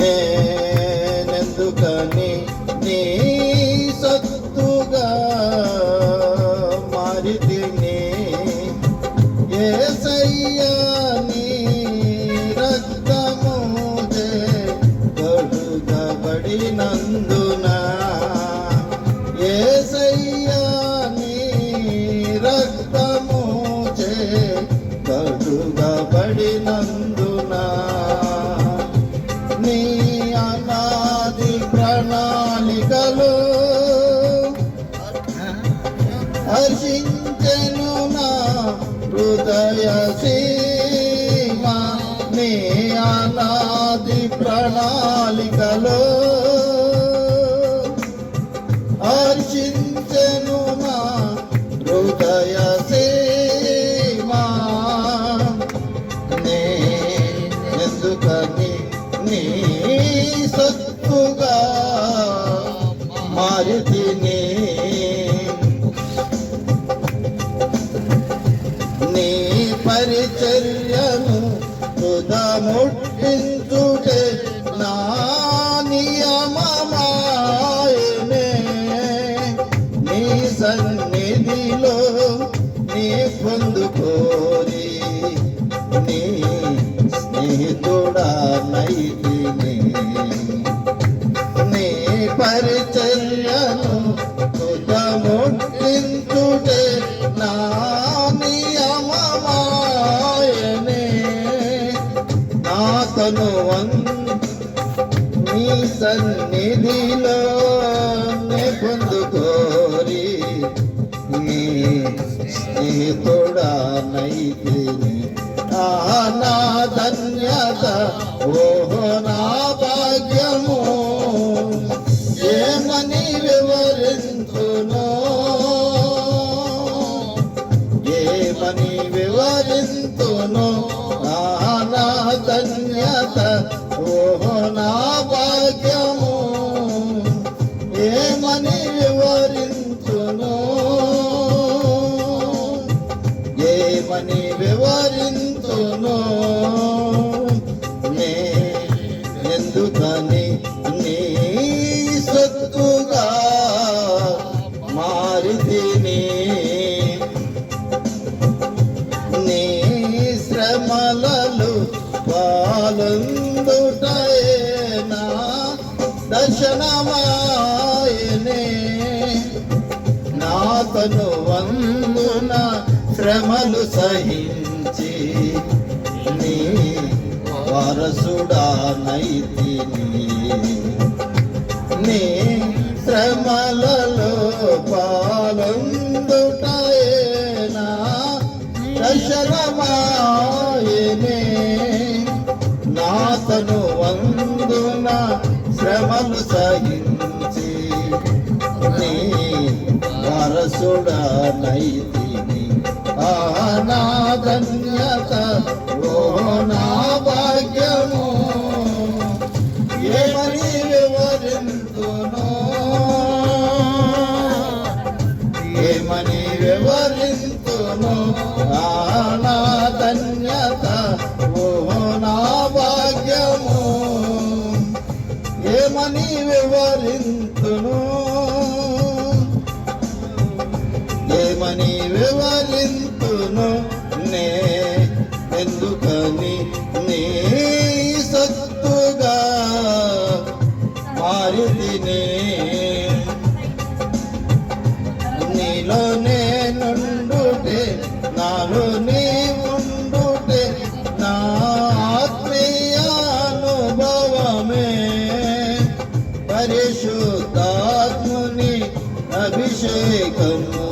నేనెందుకని నీ హర్షించను నా హృదయ సీమా నీ అనాది ప్రణాళికలో. హర్షించను నా హృదయ సీమా నే ఎందుకని నీ సత్తుగా మారుతిని. తుదముట్టించుటే నా నియమమాయనే. నీ సన్నిధిలో నీ పొందుకోరి. నీ స్నేహితుడా నీ పరిచర్యను తుదముట్టించుటే నా నా నీ సన్నిధిలో నే పొందుకోరి. నీ స్నేహితుడా ధన్యత ఓహో నా భాగ్యము నాతను వందున శ్రమలు సహించి. నీ వారసుడా నైతిని. నీ శ్రమలలో పాలందుటేనా దర్శనమాయనే నాతను వందున శ్రమలు సహించి. నీ వారసుడా ఆ నా ధన్యత ఓ నా భాగ్యము ఏమని వివరింతును? ఏమని వివరింతును? ఆ నా ధన్యత ఓ నా భాగ్యము ఏమని వివరింతును? ఏమని వివరింతును నే. ఎందుకని నీ సత్తుగా మారితినే. నీలో నేనుండుటే నాలో నీ ఉండుటే నా ఆత్మీయ అనుభవమే పరిశుద్ధాత్ముని అభిషేకము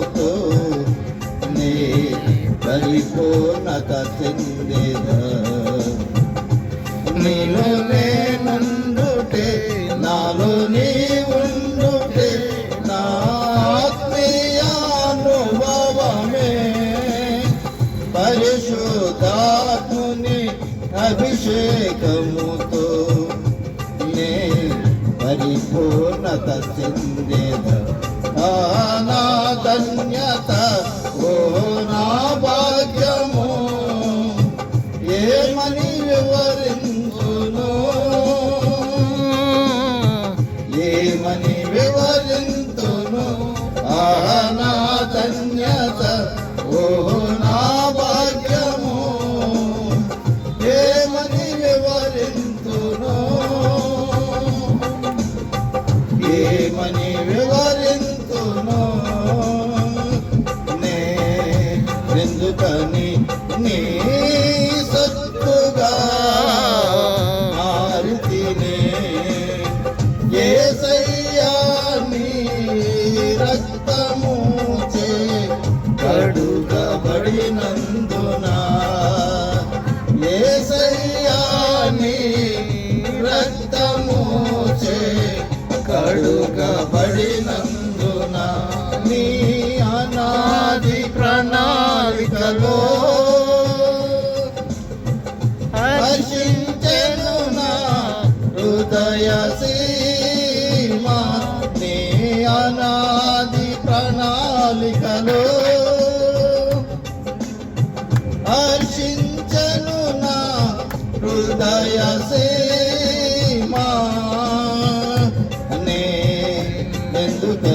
నీలో నేనుండుటే నాలో నీ ఉండుటే నా ఆత్మీయ పరిశుద్ధాత్ముని అభిషేకముతో నే పరిపూర్ణత చెందేద. ధన్యత Jesus.